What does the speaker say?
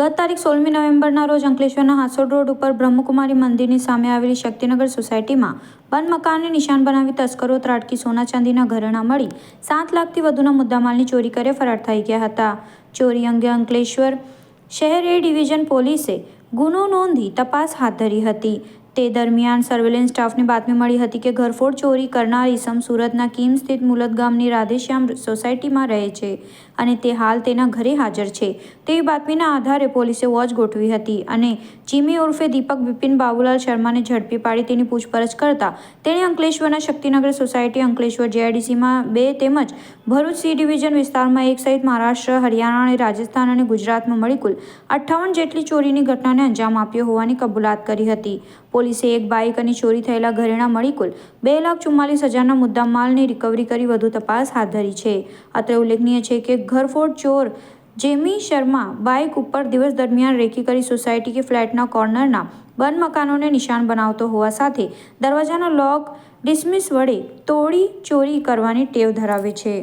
ગત તારીખ સોળમી નવેમ્બરના રોજ અંકલેશ્વરના હાસોડ રોડ ઉપર બ્રહ્મકુમારી મંદિરની સામે આવેલી શક્તિનગર સોસાયટીમાં બંધ મકાનને નિશાન બનાવી તસ્કરો ત્રાટકી સોના ચાંદીના ઘરેણા મળી સાત લાખથી વધુના મુદ્દામાલની ચોરી કરી ફરાર થઈ ગયા હતા. ચોરી અંગે અંકલેશ્વર શહેર એ ડિવિઝન પોલીસે ગુનો નોંધી તપાસ હાથ ધરી હતી. તે દરમિયાન સર્વેલન્સ સ્ટાફને બાતમી મળી હતી કે ઘરફોડ ચોરી કરનાર ઈસમ સુરતના કિમ સ્થિત મુલત ગામની રાધેશ્યામ સોસાયટીમાં રહે છે અને તે હાલ તેના ઘરે હાજર છે. તેવી બાતમીના આધારે પોલીસે વોચ ગોઠવી હતી અને ચીમી ઉર્ફે દીપક બિપિન બાબુલાલ શર્માને ઝડપી પાડી તેની પૂછપરછ કરતા તેણે અંકલેશ્વરના શક્તિનગર સોસાયટી અંકલેશ્વર જેઆઈડીસીમાં બે તેમજ ભરૂચ સી ડિવિઝન વિસ્તારમાં એક સહિત મહારાષ્ટ્ર, હરિયાણા અને રાજસ્થાન અને ગુજરાતમાં મળી કુલ અઠ્ઠાવન જેટલી ચોરીની ઘટનાને અંજામ આપ્યો હોવાની કબૂલાત કરી હતી. પોલીસે એક બાઇક અને ચોરી થયેલા ઘરેણાં મળી કુલ બે લાખ ચુમ્માલીસ હજારના મુદ્દામાલની રિકવરી કરી વધુ તપાસ હાથ ધરી છે. અત્રે ઉલ્લેખનીય છે કે ઘરફોડ ચોર જેમી શર્મા બાઇક ઉપર દિવસ દરમિયાન રેકી કરી સોસાયટી કે ફ્લેટના કોર્નરના બંધ મકાનોને નિશાન બનાવતો હોવા સાથે દરવાજાનો લોક ડિસમિસ વડે તોડી ચોરી કરવાની ટેવ ધરાવે છે.